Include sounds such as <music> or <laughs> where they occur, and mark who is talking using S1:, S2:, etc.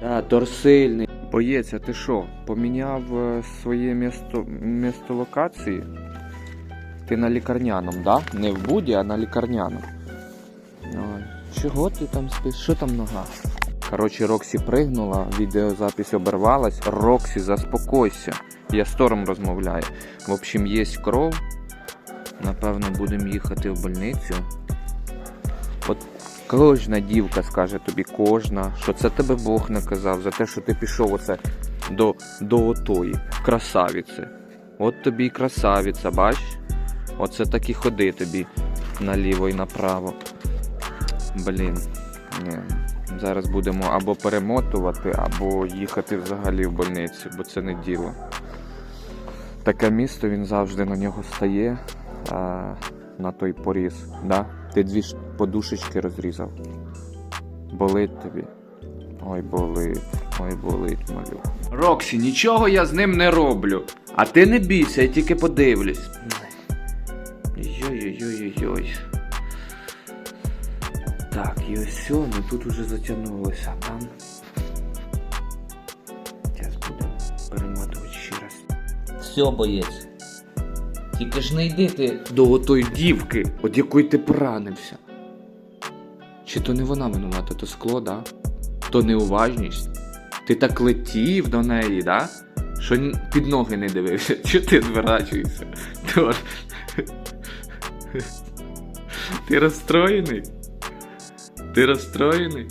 S1: Да, торсильний. Боєць, а ти що, поміняв е, своє місто, місто локації? Ти на лікарняному, да? Не в буді, а на лікарняному. Чого ти там спиш? Що там нога? Коротше, Роксі пригнула, відеозапись обірвалась. Роксі, заспокойся. Я з Тором розмовляю. В общем, є кров. Напевно, будемо їхати в больницю. От кожна дівка скаже тобі, кожна, що це тебе Бог наказав за те, що ти пішов оце до, до отої красавіці. От тобі і красавіця, бач? Оце так і ходи тобі наліво і направо. Блін. Ні. Зараз будемо або перемотувати, або їхати взагалі в больницю, бо це не діло. Таке місто він завжди на нього стає а, на той поріз. Да? Ти дві ж подушечки розрізав. Болить тобі. Ой, болить, ой, болить, малю. Роксі, нічого я з ним не роблю. А ти не бійся, я тільки подивлюсь. Йой-йой-йой-йой. Так, і ось все, ну тут уже затягнулося, а там. Зараз будемо перемотувати ще раз.
S2: Все, боєць. Тільки ж не йди ти.
S1: До отої дівки, от якої ти поранився. Чи то не вона винувата, то скло, да? То неуважність. Ти так летів до неї, да? Що під ноги не дивився. <laughs> Чого ти зворачуєшся? Тор. <laughs> Ти розстроєний? Ти розстроєний?